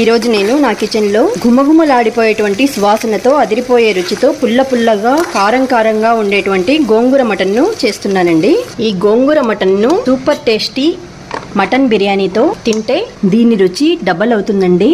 ఈరోజు నేను నా కిచెన్లో గుమగుమలాడిపోయేటువంటి సువాసనతో అదిరిపోయే రుచితో పుల్ల పుల్లగా కారం కారంగా ఉండేటువంటి గోంగూర మటన్ను చేస్తున్నానండి. ఈ గోంగూర మటన్ను సూపర్ టేస్టీ మటన్ బిర్యానీతో తింటే దీని రుచి డబల్ అవుతుందండి.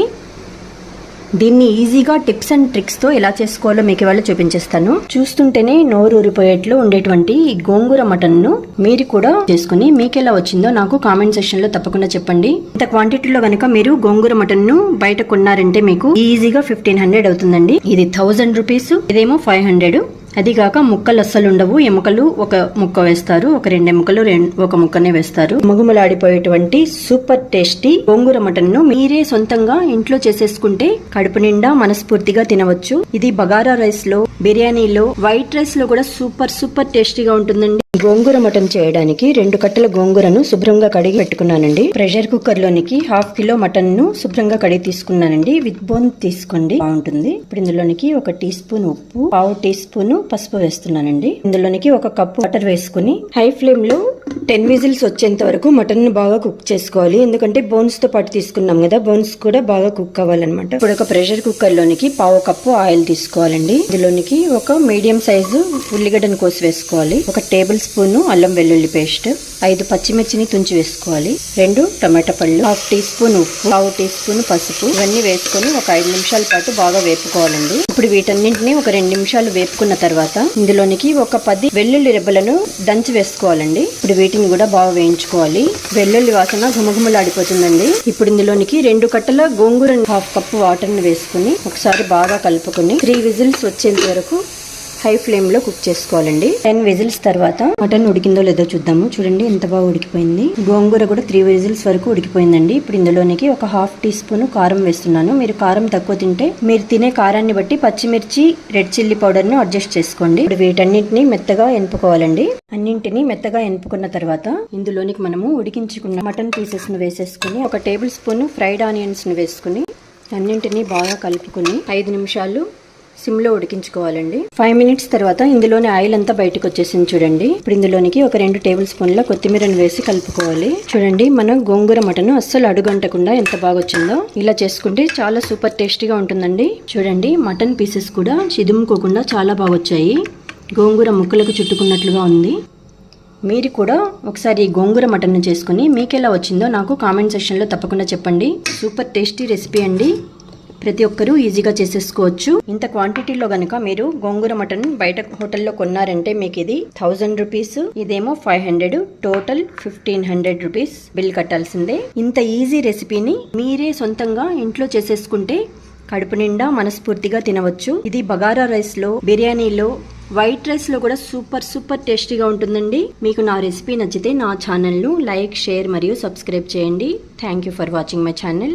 దీన్ని ఈజీగా టిప్స్ అండ్ ట్రిక్స్తో ఎలా చేసుకోవాలో మీకు ఇవాళ చూపించేస్తాను. చూస్తుంటేనే నోరు ఊరిపోయేట్లు ఉండేటువంటి గోంగూర మటన్ను మీరు కూడా చేసుకుని మీకు ఎలా వచ్చిందో నాకు కామెంట్ సెక్షన్లో తప్పకుండా చెప్పండి. ఇంత క్వాంటిటీలో కనుక మీరు గోంగూర మటన్ను బయట కొన్నారంటే మీకు ఈజీగా ఫిఫ్టీన్ హండ్రెడ్ అవుతుందండి. ఇది థౌజండ్ రూపీస్ ఇదేమో ఫైవ్ హండ్రెడ్ అదిగాక ముక్కలు అస్సలు ఉండవు ఎముకలు ఒక ముక్క వేస్తారు. ఒక రెండు ఎముకలు ఒక ముక్కనే వేస్తారు. ముగుములాడిపోయేటువంటి సూపర్ టేస్టీ గోంగూర మటన్ను మీరే సొంతంగా ఇంట్లో చేసేసుకుంటే కడుపు నిండా మనస్ఫూర్తిగా తినవచ్చు. ఇది బగారా రైస్లో బిర్యానీలో వైట్ రైస్లో కూడా సూపర్ సూపర్ టేస్టీగా ఉంటుందండి. గోంగూర మటన్ చేయడానికి రెండు కట్టల గోంగూరను శుభ్రంగా కడిగి పెట్టుకున్నానండి. ప్రెషర్ కుక్కర్ లోనికి హాఫ్ కిలో మటన్ను శుభ్రంగా కడిగి తీసుకున్నానండి. విత్ బోన్ తీసుకోండి. బాగుంటుంది. ఇప్పుడు ఇందులోనికి ఒక టీ స్పూన్ ఉప్పు పావు టీ స్పూన్ పసుపు వేస్తున్నానండి. ఇందులోనికి ఒక కప్పు బటర్ వేసుకుని హై ఫ్లేమ్లో టెన్ విజిల్స్ వచ్చేంత వరకు మటన్ బాగా కుక్ చేసుకోవాలి. ఎందుకంటే బోన్స్తో పాటు తీసుకున్నాం కదా బోన్స్ కూడా బాగా కుక్ అవ్వాలన్నమాట. ఇప్పుడు ఒక ప్రెషర్ కుక్కర్ లోనికి పావు కప్పు ఆయిల్ తీసుకోవాలండి. ఇందులోనికి ఒక మీడియం సైజు ఉల్లిగడ్డను కోసి వేసుకోవాలి. ఒక టేబుల్ స్పూన్ అల్లం వెల్లుల్లి పేస్ట్ ఐదు పచ్చిమిర్చిని తుంచి వేసుకోవాలి. రెండు టమాటా పళ్ళు హాఫ్ టీ స్పూన్ ఉప్పు పావు టీ స్పూన్ పసుపు. ఇవన్నీ వేసుకొని ఒక ఐదు నిమిషాల పాటు బాగా వేపుకోవాలండి. ఇప్పుడు వీటన్నింటిని ఒక రెండు నిమిషాలు వేపుకున్న తర్వాత ఇందులోనికి ఒక పది వెల్లుల్లి రెబ్బలను దంచి వేసుకోవాలండి. ఇప్పుడు వీటిని కూడా బాగా వేయించుకోవాలి. వెల్లుల్లి వాసన ఘుమఘుమలాడిపోతుందండి. ఇప్పుడు ఇందులోనికి రెండు కట్టల గోంగూర హాఫ్ కప్పు వాటర్ని వేసుకుని ఒకసారి బాగా కలుపుకొని త్రీ విజిల్స్ వచ్చేంత వరకు హై ఫ్లేమ్లో కుక్ చేసుకోవాలండి. టెన్ విజిల్స్ తర్వాత మటన్ ఉడికిందో లేదో చూద్దాము. చూడండి ఎంత బాగా ఉడికిపోయింది. గోంగూర కూడా త్రీ విజిల్స్ వరకు ఉడికిపోయిందండి. ఇప్పుడు ఇందులోనికి ఒక హాఫ్ టీ స్పూన్ కారం వేస్తున్నాను. మీరు కారం తక్కువ తింటే మీరు తినే కారాన్ని బట్టి పచ్చిమిర్చి రెడ్ చిల్లీ పౌడర్ను అడ్జస్ట్ చేసుకోండి. ఇప్పుడు వీటన్నింటిని మెత్తగా ఎనుపుకోవాలండి అన్నింటిని మెత్తగా ఎనుపుకున్న తర్వాత ఇందులోనికి మనము ఉడికించుకున్న మటన్ పీసెస్ను వేసేసుకుని ఒక టేబుల్ స్పూన్ ఫ్రైడ్ ఆనియన్స్ను వేసుకుని అన్నింటినీ బాగా కలుపుకొని ఐదు నిమిషాలు సిమ్లో ఉడికించుకోవాలండి. ఫైవ్ మినిట్స్ తర్వాత ఇందులోని ఆయిల్ అంతా బయటకు వచ్చేసింది చూడండి. ఇప్పుడు ఇందులోనికి ఒక రెండు టేబుల్ స్పూన్ల కొత్తిమీరను వేసి కలుపుకోవాలి. చూడండి మన గోంగూర మటన్ అస్సలు అడుగంటకుండా ఎంత బాగా వచ్చిందో. ఇలా చేసుకుంటే చాలా సూపర్ టేస్టీగా ఉంటుందండి. చూడండి మటన్ పీసెస్ కూడా చిదుముకోకుండా చాలా బాగా వచ్చాయి. గోంగూర ముక్కలకు చుట్టుకున్నట్లుగా ఉంది. మీరు కూడా ఒకసారి ఈ గోంగూర మటన్ చేసుకుని మీకు ఎలా వచ్చిందో నాకు కామెంట్ సెక్షన్లో తప్పకుండా చెప్పండి. సూపర్ టేస్టీ రెసిపీ అండి. ప్రతి ఒక్కరూ ఈజీగా చేసేసుకోవచ్చు. ఇంత క్వాంటిటీలో గనుక మీరు గోంగూర మటన్ బయట హోటల్లో కొన్నారంటే మీకు ఇది థౌజండ్ రూపీస్ ఇదేమో five hundred total fifteen hundred rupees bill కట్టాల్సిందే. ఇంత ఈజీ రెసిపీని మీరే సొంతంగా ఇంట్లో చేసేసుకుంటే కడుపు నిండా మనస్ఫూర్తిగా తినవచ్చు. ఇది బగారా రైస్లో బిర్యానీలో వైట్ రైస్లో కూడా సూపర్ సూపర్ టేస్టీగా ఉంటుందండి. మీకు నా రెసిపీ నచ్చితే నా ఛానల్ను లైక్ షేర్ మరియు సబ్స్క్రైబ్ చేయండి. Thank you for watching my channel.